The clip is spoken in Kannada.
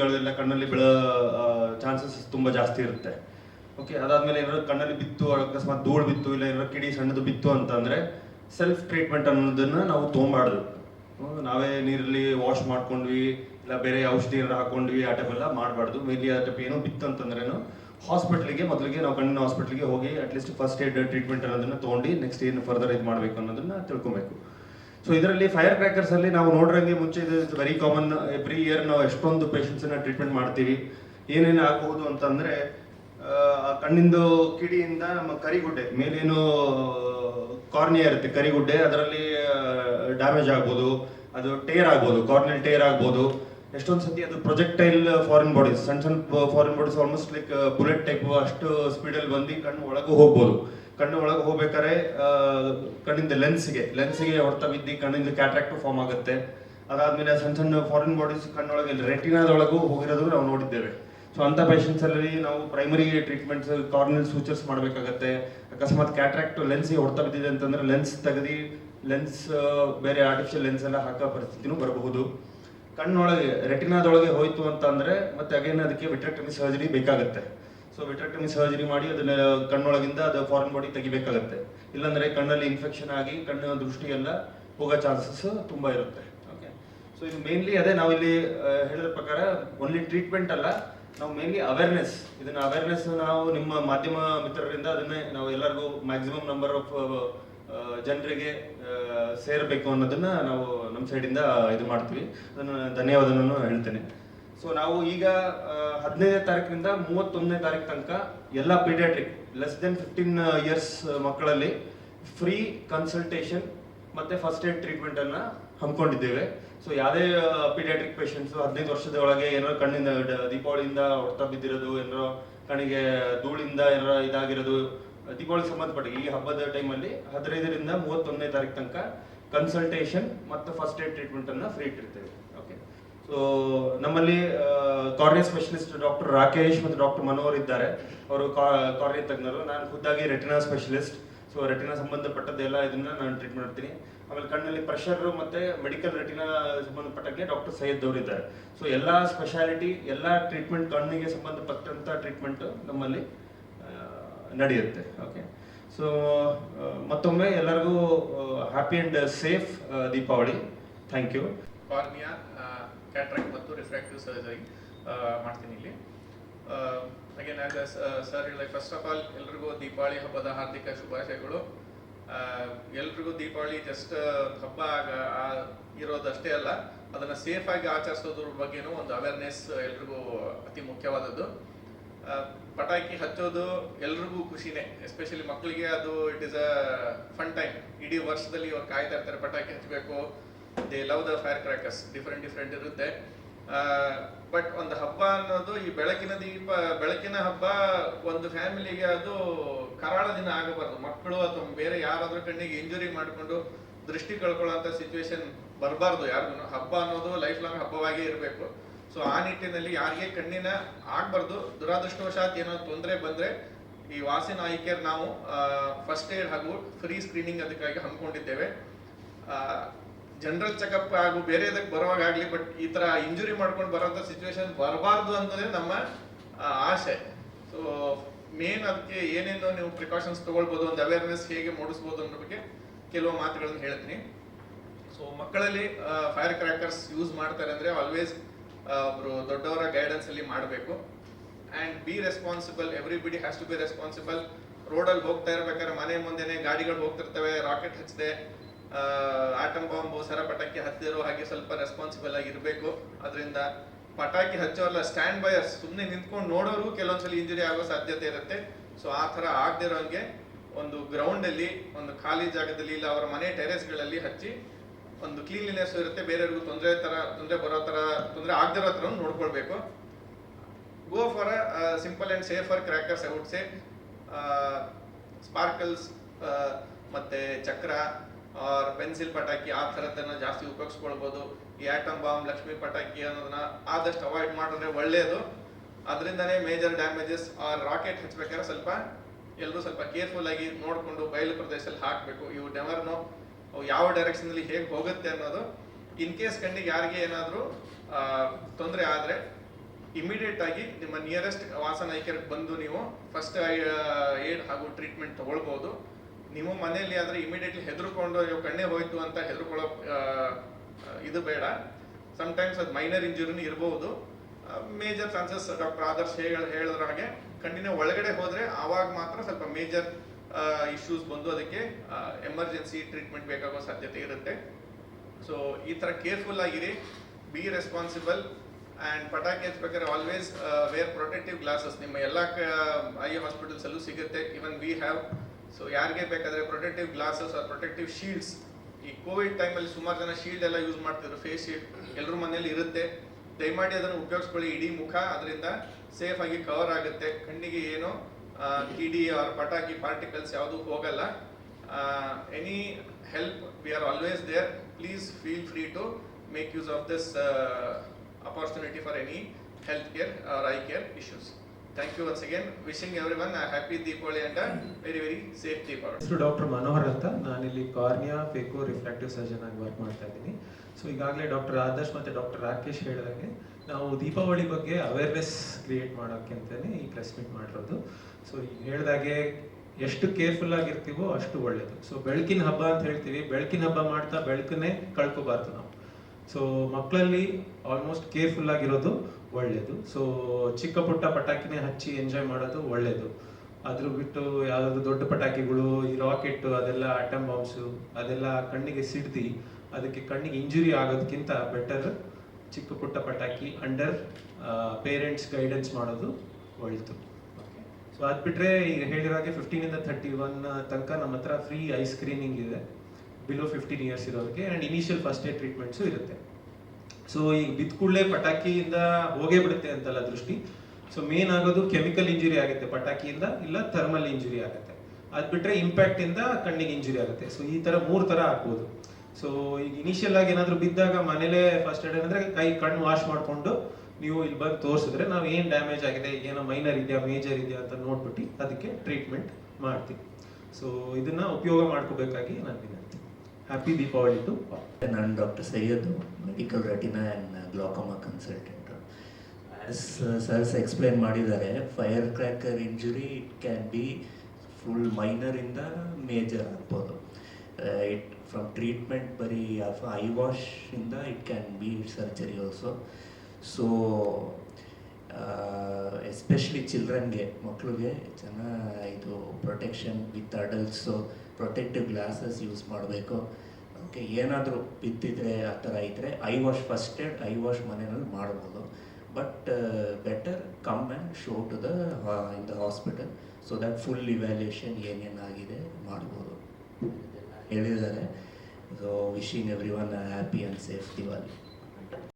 ಸಣ್ಣ ಕಣ್ಣಲ್ಲಿ ಬೀಳೋ ಚಾನ್ಸಸ್ ತುಂಬ ಜಾಸ್ತಿ ಇರುತ್ತೆ. ಓಕೆ ಅದಾದ್ಮೇಲೆ ಏನಾದ್ರು ಕಣ್ಣಲ್ಲಿ ಬಿತ್ತು, ಅಕಸ್ಮಾತ್ ಧೂಳು ಬಿತ್ತು, ಇಲ್ಲ ಏನಾದ್ರು ಕಿಡಿ ಸಣ್ಣದು ಬಿತ್ತು ಅಂತಂದ್ರೆ ಸೆಲ್ಫ್ ಟ್ರೀಟ್ಮೆಂಟ್ ಅನ್ನೋದನ್ನ ನಾವು ತೊಗೊಂಬಾರ್ದು. ನಾವೇ ನೀರಲ್ಲಿ ವಾಶ್ ಮಾಡ್ಕೊಂಡ್ವಿ, ಇಲ್ಲ ಬೇರೆ ಔಷಧಿ ಏನಾರು ಹಾಕೊಂಡ್ವಿ, ಆ ಟೈಪ್ ಎಲ್ಲ ಮಾಡಬಾರ್ದು. ಮೇಲಿ ಆ ಟೈಪ್ ಏನೋ ಬಿತ್ತು ಅಂತಂದ್ರೇನು ಹಾಸ್ಪಿಟ್ಲಿಗೆ ಮೊದಲಿಗೆ ನಾವು ಕಣ್ಣಿನ ಹಾಸ್ಪಿಟ್ಲಿಗೆ ಹೋಗಿ ಅಟ್ಲೀಸ್ಟ್ ಫಸ್ಟ್ ಏಡ್ ಟ್ರೀಟ್ಮೆಂಟ್ ಅನ್ನೋದನ್ನ ತೊಗೊಂಡು ನೆಕ್ಸ್ಟ್ ಏನು ಫರ್ದರ್ ಇದು ಮಾಡಬೇಕು ಅನ್ನೋದನ್ನ ತಿಳ್ಕೊಬೇಕು. ಸೊ ಇದರಲ್ಲಿ ಫೈರ್ ಕ್ರ್ಯಾಕರ್ಸ್ ಅಲ್ಲಿ ನಾವು ನೋಡ್ರಂಗೆ ಮುಂಚೆ ಇದು ವೆರಿ ಕಾಮನ್ ಎವ್ರಿ ಇಯರ್ ನಾವು ಎಷ್ಟೊಂದು ಪೇಷಂಟ್ಸ್ನ ಟ್ರೀಟ್ಮೆಂಟ್ ಮಾಡ್ತೀವಿ. ಏನೇನು ಆಗಬಹುದು ಅಂತಂದ್ರೆ ಕಣ್ಣಿಂದು ಕಿಡಿಯಿಂದ ನಮ್ಮ ಕರಿಗುಡ್ಡೆ, ಮೇಲೇನು ಕಾರ್ನಿಯಾ ಇರುತ್ತೆ ಕರಿಗುಡ್ಡೆ, ಅದರಲ್ಲಿ ಡ್ಯಾಮೇಜ್ ಆಗ್ಬೋದು, ಅದು ಟೇರ್ ಆಗ್ಬೋದು ಕಾರ್ನಿಯಲ್ ಟೇರ್ ಆಗ್ಬೋದು. ಎಷ್ಟೊಂದು ಸತಿ ಅದು ಪ್ರೊಜೆಕ್ಟೈಲ್ ಫಾರಿನ್ ಬಾಡೀಸ್ ಸಣ್ಣ ಸಣ್ಣ foreign bodies almost like bullet type ಅಷ್ಟು ಸ್ಪೀಡಲ್ಲಿ ಬಂದು ಕಣ್ಣು ಒಳಗೂ ಹೋಗ್ಬೋದು. ಕಣ್ಣು ಒಳಗೆ ಹೋಗ್ಬೇಕಾದ್ರೆ ಕಣ್ಣಿಂದ ಲೆನ್ಸ್ಗೆ ಲೆನ್ಸ್ಗೆ ಹೊಡೆತ ಬಿದ್ದು ಕಣ್ಣಿಂದ ಕ್ಯಾಟ್ರಾಕ್ಟ್ ಫಾರ್ಮ್ ಆಗುತ್ತೆ. ಅದಾದ್ಮೇಲೆ ಸಣ್ಣ ಸಣ್ಣ ಫಾರಿನ್ ಬಾಡೀಸ್ ಕಣ್ಣೊಳಗೆ ರೆಟಿನಾದೊಳಗೂ ಹೋಗಿರೋದು ನಾವು ನೋಡಿದ್ದೇವೆ. ಸೊ ಅಂತ ಪೇಷಂಟ್ಸಲ್ಲಿ ನಾವು ಪ್ರೈಮರಿ ಟ್ರೀಟ್ಮೆಂಟ್ಸ್ ಕಾರ್ನಲ್ ಸೂಚರ್ಸ್ ಮಾಡಬೇಕಾಗತ್ತೆ. ಅಕಸ್ಮಾತ್ ಕ್ಯಾಟ್ರಾಕ್ಟ್ ಲೆನ್ಸ್ಗೆ ಹೊಡೆತ ಬಿದ್ದಿದೆ ಅಂತಂದ್ರೆ ಲೆನ್ಸ್ ತೆಗೆದು ಲೆನ್ಸ್ ಬೇರೆ ಆರ್ಟಿಫಿಷಿಯಲ್ ಲೆನ್ಸ್ ಎಲ್ಲ ಹಾಕೋ ಪರಿಸ್ಥಿತಿನೂ ಬರಬಹುದು. ಕಣ್ಣೊಳಗೆ ರೆಟಿನಾದೊಳಗೆ ಹೋಯ್ತು ಅಂತ ಮತ್ತೆ ಅಗೇನ್ ಅದಕ್ಕೆ ವಿಟ್ರೆಕ್ಟಮಿ ಸರ್ಜರಿ ಬೇಕಾಗುತ್ತೆ. ಸೊ ವಿಟ್ರೆಕ್ಟಮಿ ಸರ್ಜರಿ ಮಾಡಿ ಅದನ್ನ ಕಣ್ಣೊಳಗಿಂದ ಅದು ಫಾರಿನ್ ಬಾಡಿ ತೆಗಿಬೇಕಾಗತ್ತೆ. ಇಲ್ಲಾಂದ್ರೆ ಕಣ್ಣಲ್ಲಿ ಇನ್ಫೆಕ್ಷನ್ ಆಗಿ ಕಣ್ಣಿನ ದೃಷ್ಟಿ ಎಲ್ಲ ಹೋಗೋ ಚಾನ್ಸಸ್ ತುಂಬಾ ಇರುತ್ತೆ. ಓಕೆ ಸೊ ಇದು ಮೇನ್ಲಿ ಅದೇ ನಾವು ಇಲ್ಲಿ ಹೇಳಿದ ಪ್ರಕಾರ ಓನ್ಲಿ ಟ್ರೀಟ್ಮೆಂಟ್ ಅಲ್ಲ, ನಾವು ಮೇನ್ಲಿ ಅವೇರ್ನೆಸ್ ಇದನ್ನ ಅವೇರ್ನೆಸ್ ನಾವು ನಿಮ್ಮ ಮಾಧ್ಯಮ ಮಿತ್ರರಿಂದ ಅದನ್ನೇ ನಾವು ಎಲ್ಲರಿಗೂ ಮ್ಯಾಕ್ಸಿಮಮ್ ನಂಬರ್ ಆಫ್ ಜನರಿಗೆ ಸೇರಬೇಕು ಅನ್ನೋದನ್ನ ನಾವು ನಮ್ಮ ಸೈಡಿಂದ ಇದು ಮಾಡ್ತೀವಿ. ಅದನ್ನ ಧನ್ಯವಾದನೂ ಹೇಳ್ತೇನೆ. ಸೊ ನಾವು ಈಗ ಹದಿನೈದನೇ ತಾರೀಕಿನಿಂದ ಮೂವತ್ತೊಂದನೇ ತಾರೀಕು ತನಕ ಎಲ್ಲ pediatric less than fifteen years ಮಕ್ಕಳಲ್ಲಿ ಫ್ರೀ ಕನ್ಸಲ್ಟೇಷನ್ ಮತ್ತೆ ಫಸ್ಟ್ ಏಡ್ ಟ್ರೀಟ್ಮೆಂಟ್ ಅನ್ನ ಹಮ್ಮಿಕೊಂಡಿದ್ದೇವೆ. ಸೊ ಯಾವುದೇ ಪೀಡಿಯಾಟ್ರಿಕ್ ಪೇಷಂಟ್ಸ್ ಹದಿನೈದು ವರ್ಷದ ಒಳಗೆ ಏನಾರ ಕಣ್ಣಿನ ದೀಪಾವಳಿಯಿಂದ ಹೊರತ ಬಿದ್ದಿರೋದು ಏನಾರೋ ಕಣ್ಣಿಗೆ ಧೂಳಿಂದ ಏನಾರ ಇದಾಗಿರೋದು ದೀಪಾವಳಿ ಸಂಬಂಧಪಟ್ಟ ಈ ಹಬ್ಬದ ಟೈಮಲ್ಲಿ ಹದಿನೈದರಿಂದ ಮೂವತ್ತೊಂದನೇ ತಾರೀಕು ತನಕ ಕನ್ಸಲ್ಟೇಷನ್ ಮತ್ತು ಫಸ್ಟ್ ಏಡ್ ಟ್ರೀಟ್ಮೆಂಟ್ ಅನ್ನ ಫ್ರೀ ಇಟ್ಟಿರ್ತೇವೆ. ಸೊ ನಮ್ಮಲ್ಲಿ ಕಾರ್ನಿಯಾ ಸ್ಪೆಷಲಿಸ್ಟ್ ಡಾಕ್ಟರ್ ರಾಕೇಶ್ ಮತ್ತು ಡಾಕ್ಟರ್ ಮನೋಹರ್ ಇದ್ದಾರೆ. ಅವರು ಕಾರ್ನಿಯಾ ತಜ್ಞರು. ನಾನು ಖುದ್ದಾಗಿ ರೆಟಿನಾ ಸ್ಪೆಷಲಿಸ್ಟ್ ಸೊ ರೆಟಿನಾ ಸಂಬಂಧಪಟ್ಟದ್ದೆಲ್ಲ ಇದನ್ನ ನಾನು ಟ್ರೀಟ್ ಮಾಡ್ತೀನಿ. ಆಮೇಲೆ ಕಣ್ಣಲ್ಲಿ ಪ್ರೆಷರ್ ಮತ್ತೆ ಮೆಡಿಕಲ್ ರೆಟಿನಾ ಸಂಬಂಧಪಟ್ಟಂಗೆ ಡಾಕ್ಟರ್ ಸೈಯದ್ ಅವರು ಇದ್ದಾರೆ. ಸೊ ಎಲ್ಲ ಸ್ಪೆಷಾಲಿಟಿ ಎಲ್ಲ ಟ್ರೀಟ್ಮೆಂಟ್ ಕಣ್ಣಿಗೆ ಸಂಬಂಧಪಟ್ಟಂತ ಟ್ರೀಟ್ಮೆಂಟ್ ನಮ್ಮಲ್ಲಿ ನಡೆಯುತ್ತೆ. ಓಕೆ ಸೊ ಮತ್ತೊಮ್ಮೆ ಎಲ್ಲರಿಗೂ happy and safe Deepavali. Thank you cornea cataract ಮತ್ತು ರಿಫ್ರಾಕ್ಟಿವ್ ಸರ್ಜರಿ ಮಾಡ್ತೀನಿ ಇಲ್ಲಿ. ಅಗೇನ್ ಆಸ್ ಸರ್ ಹೇಳಿದ ಫಸ್ಟ್ ಆಫ್ ಆಲ್ ಎಲ್ರಿಗೂ ದೀಪಾವಳಿ ಹಬ್ಬದ ಹಾರ್ದಿಕ ಶುಭಾಶಯಗಳು. ಎಲ್ರಿಗೂ ದೀಪಾವಳಿ ಜಸ್ಟ್ ಹಬ್ಬ ಆಗ- ಇರೋದಷ್ಟೇ ಅಲ್ಲ, ಅದನ್ನ ಸೇಫ್ ಆಗಿ ಆಚರಿಸೋದ್ರ ಬಗ್ಗೆನೂ ಒಂದು ಅವೇರ್ನೆಸ್ ಎಲ್ರಿಗೂ ಅತಿ ಮುಖ್ಯವಾದದ್ದು. ಪಟಾಕಿ ಹಚ್ಚೋದು ಎಲ್ರಿಗೂ ಖುಷಿನೇ ಎಸ್ಪೆಷಲಿ ಮಕ್ಕಳಿಗೆ ಅದು it is a fun time ಇಡೀ ವರ್ಷದಲ್ಲಿ ಅವ್ರು ಕಾಯ್ತಾ ಇರ್ತಾರೆ, ಪಟಾಕಿ ಹಚ್ಚಬೇಕು. They love the fire crackers different different ಇರುತ್ತೆ ಬಟ್ ಒಂದು ಹಬ್ಬ ಅನ್ನೋದು ಈ ಬೆಳಕಿನ ದೀಪ, ಬೆಳಕಿನ ಹಬ್ಬ ಒಂದು ಫ್ಯಾಮಿಲಿಗೆ ಅದು ಕರಾಳ ದಿನ ಆಗಬಾರ್ದು. ಮಕ್ಕಳು ಅಥವಾ ಬೇರೆ ಯಾರಾದ್ರೂ ಕಣ್ಣಿಗೆ ಇಂಜುರಿ ಮಾಡಿಕೊಂಡು ದೃಷ್ಟಿ ಕಳ್ಕೊಳ್ಳೋಂಥ ಸಿಚುವೇಶನ್ ಬರಬಾರ್ದು. ಯಾರಿಗೂ ಹಬ್ಬ ಅನ್ನೋದು ಲೈಫ್ ಲಾಂಗ್ ಹಬ್ಬವಾಗಿ ಇರಬೇಕು. ಸೊ ಆ ನಿಟ್ಟಿನಲ್ಲಿ ಯಾರಿಗೆ ಕಣ್ಣಿನ ಆಗಬಾರ್ದು, ದುರಾದೃಷ್ಟವಶಾತ್ ಏನೋ ತೊಂದರೆ ಬಂದ್ರೆ ಈ ವಾಸಿನ ಐ ನಾವು ಫಸ್ಟ್ ಏಡ್ ಹಾಗೂ ಫ್ರೀ ಸ್ಕ್ರೀನಿಂಗ್ ಅದಕ್ಕಾಗಿ ಹಮ್ಮಿಕೊಂಡಿದ್ದೇವೆ. ಜನರಲ್ ಚೆಕಪ್ ಹಾಗೂ ಬೇರೆದಕ್ಕೆ ಬರುವಾಗಲಿ ಬಟ್ ಈ ತರ ಇಂಜುರಿ ಮಾಡ್ಕೊಂಡು ಬರೋಂಥ ಸಿಚುವೇಶನ್ ಬರಬಾರ್ದು ಅಂತಂದ್ರೆ ನಮ್ಮ ಆಸೆ. ಸೊ ಮೇನ್ ಅದಕ್ಕೆ ಏನೇನು ನೀವು ಪ್ರಿಕಾಷನ್ಸ್ ತೊಗೊಳ್ಬೋದು, ಒಂದು ಅವೇರ್ನೆಸ್ ಹೇಗೆ ಮೂಡಿಸ್ಬೋದು ಅನ್ನೋ ಬಗ್ಗೆ ಕೆಲವು ಮಾತುಗಳನ್ನು ಹೇಳ್ತೀನಿ. ಸೊ ಮಕ್ಕಳಲ್ಲಿ ಫೈರ್ ಕ್ರ್ಯಾಕರ್ಸ್ ಯೂಸ್ ಮಾಡ್ತಾರೆ ಅಂದ್ರೆ ಆಲ್ವೇಸ್ ಒಬ್ರು ದೊಡ್ಡವರ ಗೈಡೆನ್ಸ್ ಅಲ್ಲಿ ಮಾಡಬೇಕು. And be responsible everybody has to be responsible ರೋಡಲ್ಲಿ ಹೋಗ್ತಾ ಇರ್ಬೇಕಾದ್ರೆ ಮನೆ ಮುಂದೆನೆ ಗಾಡಿಗಳು ಹೋಗ್ತಿರ್ತವೆ ರಾಕೆಟ್ ಹಚ್ಚದೆ ಆಟಮ್ ಬಾಂಬು, ಸರ ಪಟಾಕಿ ಹತ್ತಿರೋ ಹಾಗೆ ಸ್ವಲ್ಪ ರೆಸ್ಪಾನ್ಸಿಬಲ್ ಆಗಿ ಇರಬೇಕು ಅದರಿಂದ ಪಟಾಕಿ ಹಚ್ಚೋರ್ಲ ಸ್ಟ್ಯಾಂಡ್ ಬೈಯರ್ಸ್ ಸುಮ್ಮನೆ ನಿಂತ್ಕೊಂಡು ನೋಡೋರು ಕೆಲವೊಂದ್ಸಲ ಇಂಜುರಿ ಆಗೋ ಸಾಧ್ಯತೆ ಇರುತ್ತೆ. ಸೊ ಆ ಥರ ಆಗದಿರೋಂಗೆ ಒಂದು ಗ್ರೌಂಡ್ ಅಲ್ಲಿ, ಒಂದು ಖಾಲಿ ಜಾಗದಲ್ಲಿ ಇಲ್ಲ, ಅವರ ಮನೆ ಟೆರೆಸ್ಗಳಲ್ಲಿ ಹಚ್ಚಿ ಒಂದು ಕ್ಲೀನ್ಲಿನೆಸ್ ಇರುತ್ತೆ. ಬೇರೆಯವ್ರಿಗೂ ತೊಂದರೆ ಥರ, ತೊಂದರೆ ಬರೋ ಥರ, ತೊಂದರೆ ಆಗದಿರೋ ತರ ನೋಡ್ಕೊಳ್ಬೇಕು. Go for a simple and safer crackers out say sparkles ಮತ್ತೆ ಚಕ್ರ ಪೆನ್ಸಿಲ್ ಪಟಾಕಿ, ಆ ಥರದನ್ನ ಜಾಸ್ತಿ ಉಪಯೋಗಿಸ್ಕೊಳ್ಬೋದು. ಈ ಆಟಮ್ ಬಾಂಬ್ ಲಕ್ಷ್ಮಿ ಪಟಾಕಿ ಅನ್ನೋದನ್ನ ಆದಷ್ಟು ಅವಾಯ್ಡ್ ಮಾಡಿದ್ರೆ ಒಳ್ಳೆಯದು ಅದರಿಂದನೇ ಮೇಜರ್ ಡ್ಯಾಮೇಜಸ್ ಆರ್ ರಾಕೆಟ್ ಹಚ್ಬೇಕಾದ್ರೆ ಸ್ವಲ್ಪ ಎಲ್ಲರೂ ಸ್ವಲ್ಪ ಕೇರ್ಫುಲ್ ಆಗಿ ನೋಡಿಕೊಂಡು ಬಯಲು ಪ್ರದೇಶದಲ್ಲಿ ಹಾಕಬೇಕು. ಇವು ನೆವರ್ ನೋ ಅವು ಯಾವ ಡೈರೆಕ್ಷನ್ನಲ್ಲಿ ಹೇಗೆ ಹೋಗುತ್ತೆ ಅನ್ನೋದು. ಇನ್ ಕೇಸ್ ಕಣ್ಣಿಗೆ ಯಾರಿಗೆ ಏನಾದರೂ ತೊಂದರೆ ಆದರೆ ಇಮಿಡಿಯೇಟ್ ಆಗಿ ನಿಮ್ಮ ನಿಯರೆಸ್ಟ್ ವಾಸನ ಬಂದು ನೀವು ಫಸ್ಟ್ ಏಡ್ ಹಾಗೂ ಟ್ರೀಟ್ಮೆಂಟ್ ತಗೊಳ್ಬೋದು. ನೀವು ಮನೆಯಲ್ಲಿ ಆದರೆ ಇಮಿಡಿಯೇಟ್ಲಿ ಹೆದರ್ಕೊಂಡು, ಅಯ್ಯೋ, ಕಣ್ಣೇ ಹೋಯ್ತು ಅಂತ ಹೆದರ್ಕೊಳ್ಳೋ ಇದು ಬೇಡ. ಸಮ್ಟೈಮ್ಸ್ ಅದು ಮೈನರ್ ಇಂಜುರಿನೂ ಇರಬಹುದು ಮೇಜರ್ ಚಾನ್ಸಸ್ ಡಾಕ್ಟರ್ ಆದರ್ಶ್ ಹೇಳ, ಹೇಳಿದ್ರ ಹಾಗೆ ಕಣ್ಣಿನ ಒಳಗಡೆ ಹೋದರೆ ಆವಾಗ ಮಾತ್ರ ಸ್ವಲ್ಪ ಮೇಜರ್ ಇಶ್ಯೂಸ್ ಬಂದು ಅದಕ್ಕೆ ಎಮರ್ಜೆನ್ಸಿ ಟ್ರೀಟ್ಮೆಂಟ್ ಬೇಕಾಗೋ ಸಾಧ್ಯತೆ ಇರುತ್ತೆ. ಸೊ ಈ ಥರ ಕೇರ್ಫುಲ್ ಆಗಿರಿ. ಬಿ ರೆಸ್ಪಾನ್ಸಿಬಲ್ ಆ್ಯಂಡ್ ಪಟಾಕಿ ಹಚ್ಬೇಕಾದ್ರೆ ಆಲ್ವೇಸ್ ವೇರ್ ಪ್ರೊಟೆಕ್ಟಿವ್ ಗ್ಲಾಸಸ್ ನಿಮ್ಮ ಎಲ್ಲ ಐ ಹಾಸ್ಪಿಟಲ್ಸಲ್ಲೂ ಸಿಗುತ್ತೆ. ಈವನ್ ವಿ ಹ್ಯಾವ್ ಸೊ ಯಾರಿಗೆ ಬೇಕಾದ್ರೆ protective glasses or protective shields ಈ ಕೋವಿಡ್ ಟೈಮಲ್ಲಿ ಸುಮಾರು ಜನ ಶೀಲ್ಡ್ ಎಲ್ಲ ಯೂಸ್ ಮಾಡ್ತಿದ್ರು ಫೇಸ್ ಶೀಲ್ಡ್ ಎಲ್ಲರೂ ಮನೆಯಲ್ಲಿ ಇರುತ್ತೆ. ದಯಮಾಡಿ ಅದನ್ನು ಉಪಯೋಗಿಸ್ಕೊಳ್ಳಿ ಇಡೀ ಮುಖ, ಅದರಿಂದ ಸೇಫ್ ಆಗಿ ಕವರ್ ಆಗುತ್ತೆ. ಕಣ್ಣಿಗೆ ಏನು ಕಿಡಿ ಆರ್ ಪಟಾಕಿ ಪಾರ್ಟಿಕಲ್ಸ್ ಯಾವುದು ಹೋಗಲ್ಲ. Any help we are always there please feel free to make use of this opportunity for any health care or eye care issues thank you once again wishing everyone happy Deepavali and very very safe Deepavali ಹೆಸರು ಡಾಕ್ಟರ್ ಮನೋಹರ್ ಅಂತ ನಾನಿಲ್ಲಿ ಕಾರ್ನಿಯಾ ಫೇಕೋ ರಿಫ್ರಾಕ್ಟಿವ್ ಸರ್ಜನ್ ಆಗಿ ವರ್ಕ್ ಮಾಡ್ತಾ ಇದ್ದೀನಿ. ಸೊ ಈಗಾಗಲೇ ಡಾಕ್ಟರ್ ಆದರ್ಶ್ ಮತ್ತು ಡಾಕ್ಟರ್ ರಾಕೇಶ್ ಹೇಳಿದಂಗೆ ನಾವು ದೀಪಾವಳಿ ಬಗ್ಗೆ ಅವೇರ್ನೆಸ್ ಕ್ರಿಯೇಟ್ ಮಾಡೋಕ್ಕೆ ಅಂತಲೇ ಈ ಪ್ರೆಸ್ ಮೀಟ್ ಮಾಡಿರೋದು. ಸೊ ಈಗ ಹೇಳಿದಾಗೆ ಎಷ್ಟು ಕೇರ್ಫುಲ್ ಆಗಿರ್ತೀವೋ ಅಷ್ಟು ಒಳ್ಳೆಯದು ಸೊ ಬೆಳಕಿನ ಹಬ್ಬ ಅಂತ ಹೇಳ್ತೀವಿ. ಬೆಳಕಿನ ಹಬ್ಬ ಮಾಡ್ತಾ ಬೆಳಕನ್ನೇ ಕಳ್ಕೊಬಾರ್ದು ನಾವು. ಸೊ ಮಕ್ಕಳಲ್ಲಿ ಆಲ್ಮೋಸ್ಟ್ ಕೇರ್ಫುಲ್ ಆಗಿರೋದು ಒಳ್ಳೇದು. ಸೊ ಚಿಕ್ಕ ಪುಟ್ಟ ಪಟಾಕಿನೇ ಹಚ್ಚಿ ಎಂಜಾಯ್ ಮಾಡೋದು ಒಳ್ಳೆಯದು ಅದ್ರ ಬಿಟ್ಟು ಯಾವ್ದಾದ್ರು ದೊಡ್ಡ ಪಟಾಕಿಗಳು, ಈ ರಾಕೆಟ್ ಅದೆಲ್ಲ ಅಟಮ್ ಬಾಂಬ್ಸು ಅದೆಲ್ಲ ಕಣ್ಣಿಗೆ ಸಿಡ್ದು, ಅದಕ್ಕೆ ಕಣ್ಣಿಗೆ ಇಂಜುರಿ ಆಗೋದಕ್ಕಿಂತ ಬೆಟರ್ ಚಿಕ್ಕ ಪುಟ್ಟ ಪಟಾಕಿ ಅಂಡರ್ ಪೇರೆಂಟ್ಸ್ ಗೈಡೆನ್ಸ್ ಮಾಡೋದು ಒಳ್ಳೆಯದು ಸೊ ಅದು ಬಿಟ್ರೆ ಈಗ ಹೇಳಿರಾಗೆ ಫಿಫ್ಟೀನ್ ಇಂದ ಥರ್ಟಿ ಒನ್ ತನಕ ನಮ್ಮ ಹತ್ರ ಫ್ರೀ ಐ ಸ್ಕ್ರೀನಿಂಗ್ ಇದೆ. ಬಿಲೋ ಫಿಫ್ಟೀನ್ ಇಯರ್ಸ್ ಇರೋರಿಗೆ and initial first aid treatments ಇರುತ್ತೆ. ಸೊ ಈಗ ಬಿದ್ದ ಕೂಡಲೇ ಪಟಾಕಿಯಿಂದ ಹೋಗೇ ಬಿಡುತ್ತೆ ಅಂತಲ್ಲ ದೃಷ್ಟಿ. ಸೊ ಮೇನ್ ಆಗೋದು ಕೆಮಿಕಲ್ ಇಂಜುರಿ ಆಗುತ್ತೆ ಪಟಾಕಿಯಿಂದ, ಇಲ್ಲ ಥರ್ಮಲ್ ಇಂಜುರಿ ಆಗುತ್ತೆ. ಅದು ಬಿಟ್ಟರೆ ಇಂಪ್ಯಾಕ್ಟ್ ಇಂದ ಕಣ್ಣಿಗೆ ಇಂಜುರಿ ಆಗುತ್ತೆ. ಸೊ ಈ ತರ ಮೂರು ತರ ಆಗ್ಬೋದು. ಸೊ ಈಗ ಇನಿಷಿಯಲ್ ಆಗಿ ಏನಾದ್ರು ಬಿದ್ದಾಗ ಮನೇಲೇ ಫಸ್ಟ್ ಏಡ್ ಏನಂದ್ರೆ ಕೈ ಕಣ್ಣು ವಾಶ್ ಮಾಡಿಕೊಂಡು ನೀವು ಇಲ್ಲಿ ಬಂದು ತೋರಿಸಿದ್ರೆ ನಾವು ಏನು ಡ್ಯಾಮೇಜ್ ಆಗಿದೆ, ಏನೋ ಮೈನರ್ ಇದೆಯಾ ಮೇಜರ್ ಇದೆಯಾ ಅಂತ ನೋಡ್ಬಿಟ್ಟು ಅದಕ್ಕೆ ಟ್ರೀಟ್ಮೆಂಟ್ ಮಾಡ್ತೀವಿ. ಸೊ ಇದನ್ನ ಉಪಯೋಗ ಮಾಡ್ಕೋಬೇಕಾಗಿ ನಾನು ವಿನಂತಿ. ಹ್ಯಾಪಿ ದೀಪಾವಳಿ ಟು ನಾನು doctor Syed medical retina and glaucoma consultant as sirs explain ಮಾಡಿದ್ದಾರೆ fire cracker injury it can be full ಮೈನರಿಂದ major ಆಗ್ಬೋದು. ಇಟ್ ಫ್ರಮ್ ಟ್ರೀಟ್ಮೆಂಟ್ ಬರೀ eye ವಾಶಿಂದ it can be surgery also so especially ಚಿಲ್ಡ್ರನ್ಗೆ ಮಕ್ಕಳಿಗೆ ಚೆನ್ನಾಗಿ ಇದು protection with adults protective glasses use ಮಾಡಬೇಕು. ಓಕೆ ಏನಾದರೂ ಬಿದ್ದಿದ್ರೆ ಆ ಥರ ಇದ್ದರೆ eye wash first aid eye wash ಮನೆಯಲ್ಲಿ ಮಾಡ್ಬೋದು. But better come and show to the in the hospital so that full evaluation ಏನೇನಾಗಿದೆ ಮಾಡ್ಬೋದು. ಹೇಳಿದ್ದಾರೆ. So wishing everyone happy and safe Diwali